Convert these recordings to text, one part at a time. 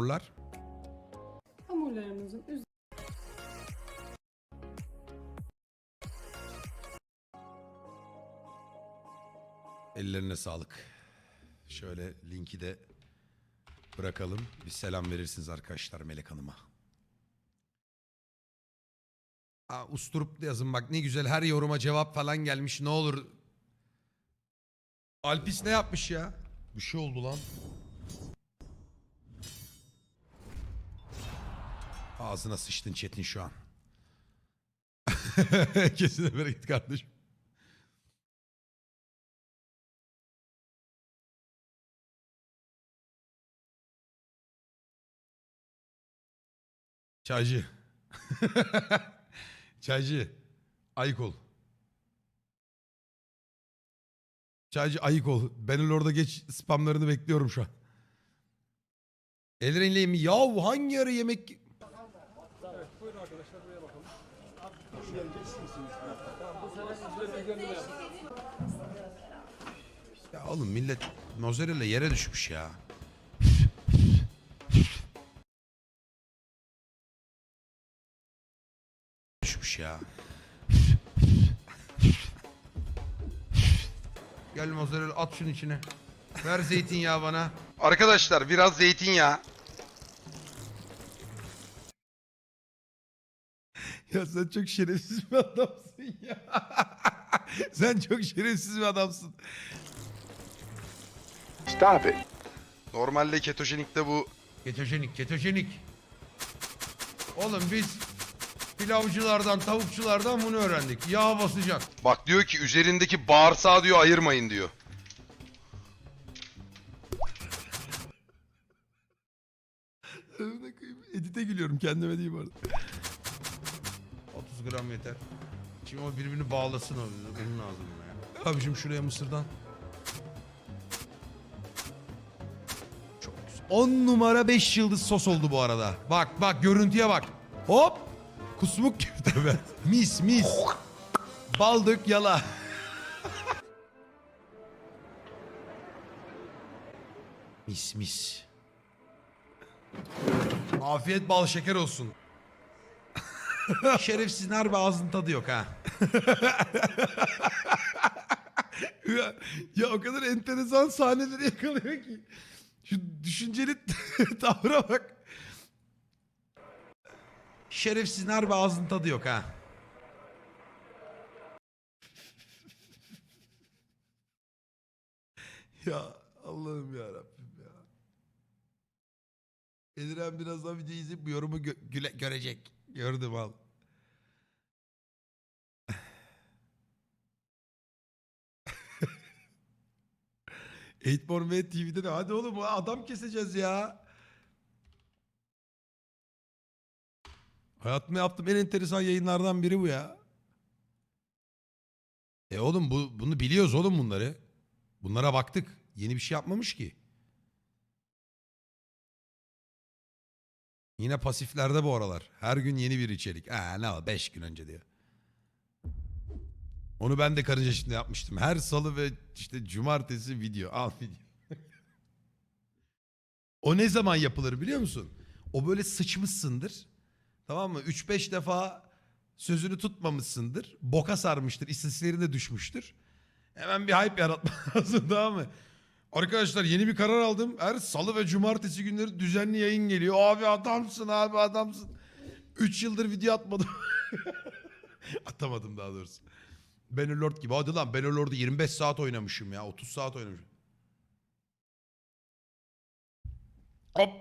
hamurlar? Hamurlarımızın üzerine Ellerine sağlık. Şöyle linki de bırakalım. Bir selam verirsiniz arkadaşlar Melek Hanım'a. Aa, usturup yazın bak ne güzel her yoruma cevap falan gelmiş ne olur. Alpis ne yapmış ya? Bir şey oldu lan. Ağzına sıçtın Çetin şu an. Kesine bereket kardeşim. Çaycı. Çaycı. Ayık ol. Çaycı ayık ol. Ben orada geç spamlarını bekliyorum şu an. Elren'le mi? Yahu hangi ara yemek... Ya oğlum millet mozzarella yere düşmüş ya. düşmüş ya. Gel mozzarella at şunun içine. Ver zeytinyağı bana. Arkadaşlar biraz zeytinyağı. Ya sen çok şerefsiz bir adamsın ya. sen çok şerefsiz bir adamsın. Stop it. Normalde ketojenikte bu Ketojenik, ketojenik. Oğlum biz pilavcılardan, tavukçulardan bunu öğrendik. Yağ basacak. bak diyor ki üzerindeki bağırsağı diyor ayırmayın diyor. Edite gülüyorum kendime değil bu arada. 30 gram yeter. Şimdi o birbirini bağlasın o. Bunun lazım buna ya. Abicim şuraya mısırdan. Çok güzel. 10 numara 5 yıldız sos oldu bu arada. Bak bak görüntüye bak. Hop. Kusmuk gibi tabii. mis mis. Baldık yala. mis mis. Afiyet bal şeker olsun. Şerefsizin harbi ağzın tadı yok ha. ya, ya o kadar enteresan sahneleri yakalıyor ki. Şu düşünceli tavra bak. Şerefsizin harbi ağzın tadı yok ha. ya Allah'ım ya Rabbim ya. Eliren birazdan video izleyip bu yorumu gö- görecek. Gördüm al. Eightborn ve TV'de de hadi oğlum adam keseceğiz ya. Hayatımda yaptığım en enteresan yayınlardan biri bu ya. E oğlum bu bunu biliyoruz oğlum bunları. Bunlara baktık. Yeni bir şey yapmamış ki. Yine pasiflerde bu aralar. Her gün yeni bir içerik. Ha ne var 5 gün önce diyor. Onu ben de karınca şimdi yapmıştım. Her salı ve işte cumartesi video. Al video. o ne zaman yapılır biliyor musun? O böyle sıçmışsındır. Tamam mı? 3-5 defa sözünü tutmamışsındır. Boka sarmıştır. İstatistiklerine düşmüştür. Hemen bir hype yaratma lazım tamam mı? Arkadaşlar yeni bir karar aldım. Her salı ve cumartesi günleri düzenli yayın geliyor. Abi adamsın abi adamsın. 3 yıldır video atmadım. Atamadım daha doğrusu. Bannerlord gibi. Hadi lan Bannerlord'u 25 saat oynamışım ya. 30 saat oynamışım. Hop.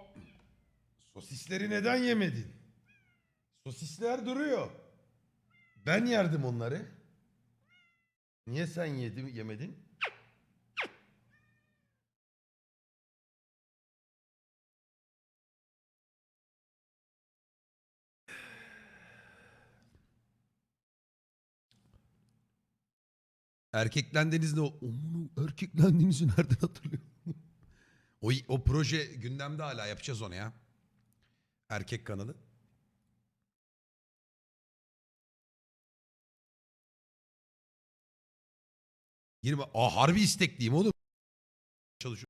Sosisleri neden yemedin? Sosisler duruyor. Ben yerdim onları. Niye sen yedin, yemedin? Erkeklendiğiniz ne? Onu erkeklendiğinizi nereden hatırlıyorum? o, o proje gündemde hala yapacağız onu ya. Erkek kanalı. Girme. Aa harbi istekliyim oğlum. Çalışıyorum.